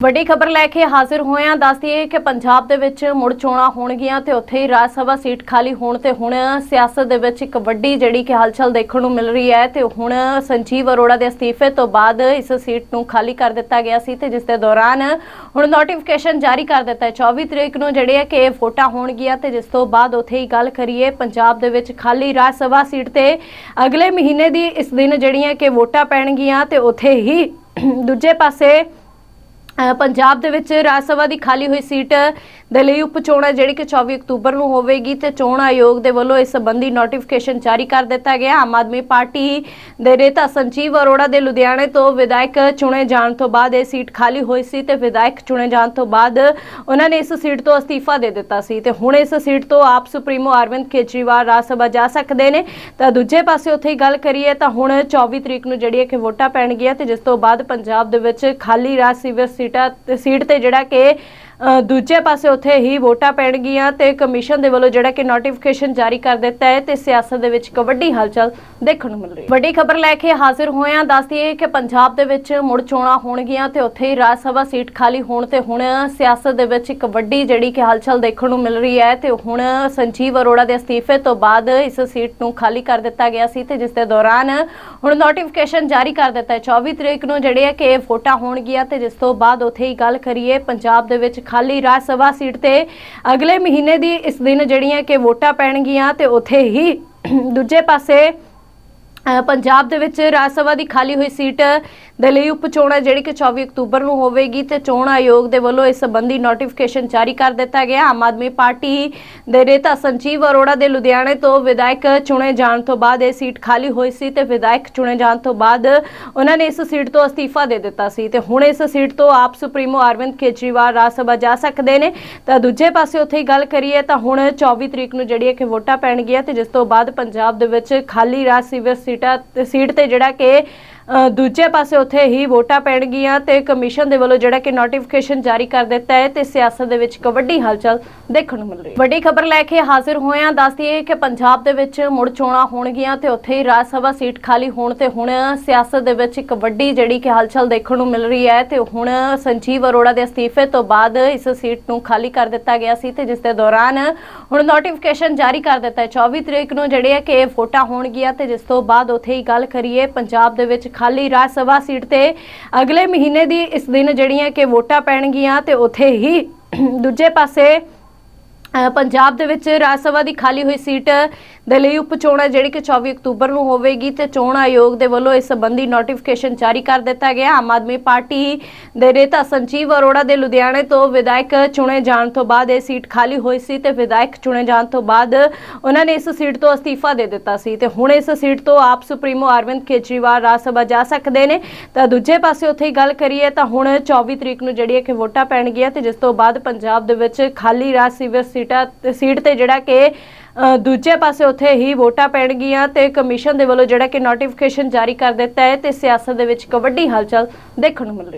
ਵੱਡੀ ਖਬਰ ਲੈ ਕੇ ਹਾਜ਼ਰ ਹੋਏ ਹਾਂ ਦੱਸਦੀਏ ਕਿ ਪੰਜਾਬ ਦੇ ਵਿੱਚ ਮੁੜ ਚੋਣਾਂ ਹੋਣਗੀਆਂ ਤੇ ਉੱਥੇ ਹੀ ਰਾਜ ਸਭਾ ਸੀਟ ਖਾਲੀ ਹੋਣ ਤੇ ਹੁਣ ਸਿਆਸਤ ਦੇ ਵਿੱਚ ਇੱਕ ਵੱਡੀ ਜਿਹੜੀ ਕਿ ਹਲਚਲ ਦੇਖਣ ਨੂੰ ਮਿਲ ਰਹੀ ਹੈ ਤੇ ਹੁਣ ਸੰਜੀਵ ਅਰੋੜਾ ਦੇ ਅਸਤੀਫੇ ਤੋਂ ਬਾਅਦ ਇਸ ਸੀਟ ਨੂੰ ਖਾਲੀ ਕਰ ਦਿੱਤਾ ਗਿਆ ਸੀ ਤੇ ਜਿਸ ਦੇ ਦੌਰਾਨ ਹੁਣ ਨੋਟੀਫਿਕੇਸ਼ਨ ਜਾਰੀ ਕਰ ਦਿੱਤਾ ਹੈ। 24 ਤਰੀਕ ਨੂੰ ਜਿਹੜੇ ਹੈ ਕਿ ਵੋਟਾਂ ਹੋਣਗੀਆਂ ਤੇ ਜਿਸ ਤੋਂ ਬਾਅਦ ਉੱਥੇ ਹੀ ਗੱਲ ਕਰੀਏ, ਪੰਜਾਬ ਦੇ ਵਿੱਚ ਖਾਲੀ ਰਾਜ ਸਭਾ ਸੀਟ ਤੇ ਅਗਲੇ ਮਹੀਨੇ ਦੀ ਇਸ ਦਿਨ ਜਿਹੜੀਆਂ ਕਿ ਵੋਟਾਂ ਪੈਣਗੀਆਂ ਤੇ ਉੱਥੇ ਹੀ ਦੂਜੇ ਪਾਸੇ ਪੰਜਾਬ ਦੇ ਵਿੱਚ ਰਾਜ ਸਭਾ ਦੀ ਖਾਲੀ ਹੋਈ ਸੀਟ ਦੇ ਲਈ ਉਪ ਚੋਣ ਹੈ ਜਿਹੜੀ ਕਿ 24 ਅਕਤੂਬਰ ਨੂੰ ਹੋਵੇਗੀ ਤੇ ਚੋਣ ਆਯੋਗ ਦੇ ਵੱਲੋਂ ਇਸ ਸੰਬੰਧੀ ਨੋਟੀਫਿਕੇਸ਼ਨ ਜਾਰੀ ਕਰ ਦਿੱਤਾ ਗਿਆ। ਆਮ ਆਦਮੀ ਪਾਰਟੀ ਦੇ ਨੇਤਾ ਸੰਜੀਵ ਅਰੋੜਾ ਦੇ ਲੁਧਿਆਣੇ ਤੋਂ ਵਿਧਾਇਕ ਚੁਣੇ ਜਾਣ ਤੋਂ ਬਾਅਦ ਇਹ ਸੀਟ ਖਾਲੀ ਹੋਈ ਸੀ ਤੇ ਵਿਧਾਇਕ ਚੁਣੇ ਜਾਣ ਤੋਂ ਬਾਅਦ ਉਹਨਾਂ ਨੇ ਇਸ ਸੀਟ ਤੋਂ ਅਸਤੀਫਾ ਦੇ ਦਿੱਤਾ ਸੀ ਤੇ ਹੁਣ ਇਸ ਸੀਟ ਤੋਂ ਆਪ ਸੁਪਰੀਮੋ ਅਰਵਿੰਦ ਕੇਜਰੀਵਾਲ ਰਾਜ ਸਭਾ ਜਾ ਸਕਦੇ ਨੇ। ਤਾਂ ਦੂਜੇ ਪਾਸੇ ਉੱਥੇ ਹੀ ਗੱਲ ਕਰੀਏ ਤਾਂ ਹੁਣ 24 ਤਰੀਕ ਨੂੰ ਜਿਹੜੀ ਹੈ ਕਿ ਵੋਟਾਂ ਪੈਣਗੀਆਂ ਤੇ ਜਿਸ ਤੋਂ ਬਾਅਦ ਪੰਜਾਬ ਦੇ ਵਿੱਚ ਖਾਲੀ ਰਾਜ ਸਭਾ ਸੀਟਾਂ ਸੀਟ ਤੇ ਜਿਹੜਾ ਕਿ ਦੂਜੇ ਪਾਸੇ ਉੱਥੇ ਹੀ ਵੋਟਾਂ ਪੈਣਗੀਆਂ ਤੇ ਕਮਿਸ਼ਨ ਦੇ ਵੱਲੋਂ ਜਿਹੜਾ ਕਿ ਨੋਟੀਫਿਕੇਸ਼ਨ ਜਾਰੀ ਕਰ ਦਿੱਤਾ ਹੈ ਤੇ ਸਿਆਸਤ ਦੇ ਵਿੱਚ ਇੱਕ ਵੱਡੀ ਹਲਚਲ ਦੇਖਣ ਨੂੰ ਮਿਲ ਰਹੀ ਹੈ। ਵੱਡੀ ਖਬਰ ਲੈ ਕੇ ਹਾਜ਼ਰ ਹੋਏ ਹਾਂ ਦੱਸਦੀਏ ਕਿ ਪੰਜਾਬ ਦੇ ਵਿੱਚ ਮੁੜ ਚੋਣਾਂ ਹੋਣਗੀਆਂ ਤੇ ਉੱਥੇ ਹੀ ਰਾਜ ਸਭਾ ਸੀਟ ਖਾਲੀ ਹੋਣ ਤੇ ਹੁਣ ਸਿਆਸਤ ਦੇ ਵਿੱਚ ਇੱਕ ਵੱਡੀ ਜਿਹੜੀ ਕਿ ਹਲਚਲ ਦੇਖਣ ਨੂੰ ਮਿਲ ਰਹੀ ਹੈ ਤੇ ਹੁਣ ਸੰਜੀਵ ਅਰੋੜਾ ਦੇ ਅਸਤੀਫੇ ਤੋਂ ਬਾਅਦ ਇਸ ਸੀਟ ਨੂੰ ਖਾਲੀ ਕਰ ਦਿੱਤਾ ਗਿਆ ਸੀ ਤੇ ਜਿਸ ਦੇ ਦੌਰਾਨ ਹੁਣ ਨੋਟੀਫਿਕੇਸ਼ਨ ਜਾਰੀ ਕਰ ਦਿੱਤਾ ਹੈ। 24 ਤਰੀਕ ਨੂੰ ਜਿਹੜੇ ਹੈ ਕਿ ਵੋਟਾਂ ਹੋਣਗੀਆਂ ਤੇ ਜਿਸ ਤੋਂ ਬਾਅਦ ਉੱਥੇ ਹੀ ਗੱਲ ਕਰੀਏ, ਪੰਜਾਬ ਦੇ ਵਿੱਚ ਖਾਲੀ ਰਾਜ ਸਭਾ ਸੀਟ ਤੇ ਅਗਲੇ ਮਹੀਨੇ ਦੀ ਇਸ ਦਿਨ ਜਿਹੜੀਆਂ ਕਿ ਵੋਟਾਂ ਪੈਣਗੀਆਂ ਤੇ ਉੱਥੇ ਹੀ ਦੂਜੇ ਪਾਸੇ ਪੰਜਾਬ ਦੇ ਵਿੱਚ ਰਾਜ ਸਭਾ ਦੀ ਖਾਲੀ ਹੋਈ ਸੀਟ ਦੇ ਲਈ ਉਪ ਚੋਣ ਹੈ, ਜਿਹੜੀ ਕਿ 24 ਅਕਤੂਬਰ ਨੂੰ ਹੋਵੇਗੀ ਤੇ ਚੋਣ ਆਯੋਗ ਦੇ ਵੱਲੋਂ ਇਸ ਸੰਬੰਧੀ ਨੋਟੀਫਿਕੇਸ਼ਨ ਜਾਰੀ ਕਰ ਦਿੱਤਾ ਗਿਆ। ਆਮ ਆਦਮੀ ਪਾਰਟੀ ਦੇ ਨੇਤਾ ਸੰਜੀਵ ਅਰੋੜਾ ਦੇ ਲੁਧਿਆਣੇ ਤੋਂ ਵਿਧਾਇਕ ਚੁਣੇ ਜਾਣ ਤੋਂ ਬਾਅਦ ਇਹ ਸੀਟ ਖਾਲੀ ਹੋਈ ਸੀ ਤੇ ਵਿਧਾਇਕ ਚੁਣੇ ਜਾਣ ਤੋਂ ਬਾਅਦ ਉਹਨਾਂ ਨੇ ਇਸ ਸੀਟ ਤੋਂ ਅਸਤੀਫਾ ਦੇ ਦਿੱਤਾ ਸੀ ਤੇ ਹੁਣ ਇਸ ਸੀਟ ਤੋਂ ਆਪ ਸੁਪਰੀਮੋ ਅਰਵਿੰਦ ਕੇਜਰੀਵਾਲ ਰਾਜ ਸਭਾ ਜਾ ਸਕਦੇ ਨੇ। ਤਾਂ ਦੂਜੇ ਪਾਸੇ ਉੱਥੇ ਹੀ ਗੱਲ ਕਰੀਏ ਤਾਂ ਹੁਣ 24 ਤਰੀਕ ਨੂੰ ਜਿਹੜੀ ਹੈ ਕਿ ਵੋਟਾਂ ਪੈਣਗੀਆਂ ਤੇ ਜਿਸ ਤੋਂ ਬਾਅਦ ਪੰਜਾਬ ਦੇ ਵਿੱਚ ਖਾਲੀ ਰਾਜ ਸਭਾ ਸੀਟ ਸੀਟਾਂ ਸੀਟ ਤੇ ਜਿਹੜਾ ਕਿ ਦੂਜੇ ਪਾਸੇ ਉੱਥੇ ਹੀ ਵੋਟਾਂ ਪੈਣਗੀਆਂ ਤੇ ਕਮਿਸ਼ਨ ਦੇ ਵੱਲੋਂ ਜਿਹੜਾ ਕਿ ਨੋਟੀਫਿਕੇਸ਼ਨ ਜਾਰੀ ਕਰ ਦਿੱਤਾ ਹੈ ਤੇ ਸਿਆਸਤ ਦੇ ਵਿੱਚ ਇੱਕ ਵੱਡੀ ਹਲਚਲ ਦੇਖਣ ਨੂੰ ਮਿਲ ਰਹੀ ਹੈ। ਵੱਡੀ ਖਬਰ ਲੈ ਕੇ ਹਾਜ਼ਰ ਹੋਏ ਹਾਂ ਦੱਸਦੀਏ ਕਿ ਪੰਜਾਬ ਦੇ ਵਿੱਚ ਮੁੜ ਚੋਣਾਂ ਹੋਣਗੀਆਂ ਤੇ ਉੱਥੇ ਹੀ ਰਾਜ ਸਭਾ ਸੀਟ ਖਾਲੀ ਹੋਣ ਤੇ ਹੁਣ ਸਿਆਸਤ ਦੇ ਵਿੱਚ ਇੱਕ ਵੱਡੀ ਜਿਹੜੀ ਕਿ ਹਲਚਲ ਦੇਖਣ ਨੂੰ ਮਿਲ ਰਹੀ ਹੈ ਤੇ ਹੁਣ ਸੰਜੀਵ ਅਰੋੜਾ ਦੇ ਅਸਤੀਫੇ ਤੋਂ ਬਾਅਦ ਇਸ ਸੀਟ ਨੂੰ ਖਾਲੀ ਕਰ ਦਿੱਤਾ ਗਿਆ ਸੀ ਤੇ ਜਿਸ ਦੇ ਦੌਰਾਨ ਹੁਣ ਨੋਟੀਫਿਕੇਸ਼ਨ ਜਾਰੀ ਕਰ ਦਿੱਤਾ ਹੈ। 24 ਤਰੀਕ ਨੂੰ ਜਿਹੜੇ ਹੈ ਕਿ ਵੋਟਾਂ ਹੋਣਗੀਆਂ ਤੇ ਜਿਸ ਤੋਂ ਬਾਅਦ ਉੱਥੇ ਹੀ ਗੱਲ ਕਰੀਏ, ਪੰਜਾਬ ਦੇ ਵਿੱਚ ਖਾਲੀ ਰਾਜ ਸਭਾ ਸੀਟ ਤੇ ਅਗਲੇ ਮਹੀਨੇ ਦੀ ਇਸ ਦਿਨ ਜਿਹੜੀਆਂ ਕਿ ਵੋਟਾਂ ਪੈਣਗੀਆਂ ਤੇ ਉੱਥੇ ਹੀ ਦੂਜੇ ਪਾਸੇ ਅ, ਪੰਜਾਬ ਦੇ ਵਿੱਚ ਰਾਜ ਸਭਾ ਦੀ ਖਾਲੀ ਹੋਈ ਸੀਟ ਦੇ ਲਈ ਉਪ ਚੋਣ ਹੈ, ਜਿਹੜੀ ਕਿ 24 ਅਕਤੂਬਰ ਨੂੰ ਹੋਵੇਗੀ ਤੇ ਚੋਣ ਆਯੋਗ ਦੇ ਵੱਲੋਂ ਇਸ ਸੰਬੰਧੀ ਨੋਟੀਫਿਕੇਸ਼ਨ ਜਾਰੀ ਕਰ ਦਿੱਤਾ ਗਿਆ। ਆਮ ਆਦਮੀ ਪਾਰਟੀ ਦੇ ਨੇਤਾ ਸੰਜੀਵ ਅਰੋੜਾ ਦੇ ਲੁਧਿਆਣੇ ਤੋਂ ਵਿਧਾਇਕ ਚੁਣੇ ਜਾਣ ਤੋਂ ਬਾਅਦ ਇਹ ਸੀਟ ਖਾਲੀ ਹੋਈ ਸੀ ਤੇ ਵਿਧਾਇਕ ਚੁਣੇ ਜਾਣ ਤੋਂ ਬਾਅਦ ਉਹਨਾਂ ਨੇ ਇਸ ਸੀਟ ਤੋਂ ਅਸਤੀਫਾ ਦੇ ਦਿੱਤਾ ਸੀ ਤੇ ਹੁਣ ਇਸ ਸੀਟ ਤੋਂ ਆਪ ਸੁਪਰੀਮੋ ਅਰਵਿੰਦ ਕੇਜਰੀਵਾਲ ਰਾਜ ਸਭਾ ਜਾ ਸਕਦੇ ਨੇ। ਤਾਂ ਦੂਜੇ ਪਾਸੇ ਉੱਥੇ ਗੱਲ ਕਰੀਏ ਤਾਂ ਹੁਣ 24 ਤਰੀਕ ਨੂੰ ਜਿਹੜੀ ਹੈ ਕਿ ਵੋਟਾਂ ਪੈਣਗੀਆਂ ਤੇ ਜਿਸ ਤੋਂ ਬਾਅਦ ਪੰਜਾਬ ਦੇ ਵਿੱਚ ਖਾਲੀ ਰਾਜ ਸਭਾ ਸੀਟਾਂ ਸੀਟ ਤੇ ਜਿਹੜਾ ਕਿ ਦੂਜੇ ਪਾਸੇ ਉੱਥੇ ਹੀ ਵੋਟਾਂ ਪੈਣਗੀਆਂ ਤੇ ਕਮਿਸ਼ਨ ਦੇ ਵੱਲੋਂ ਜਿਹੜਾ ਕਿ ਨੋਟੀਫਿਕੇਸ਼ਨ ਜਾਰੀ ਕਰ ਦਿੱਤਾ ਹੈ ਤੇ ਸਿਆਸਤ ਦੇ ਵਿੱਚ ਇੱਕ ਵੱਡੀ ਹਲਚਲ ਦੇਖਣ ਨੂੰ ਮਿਲ ਰਹੀ ਹੈ।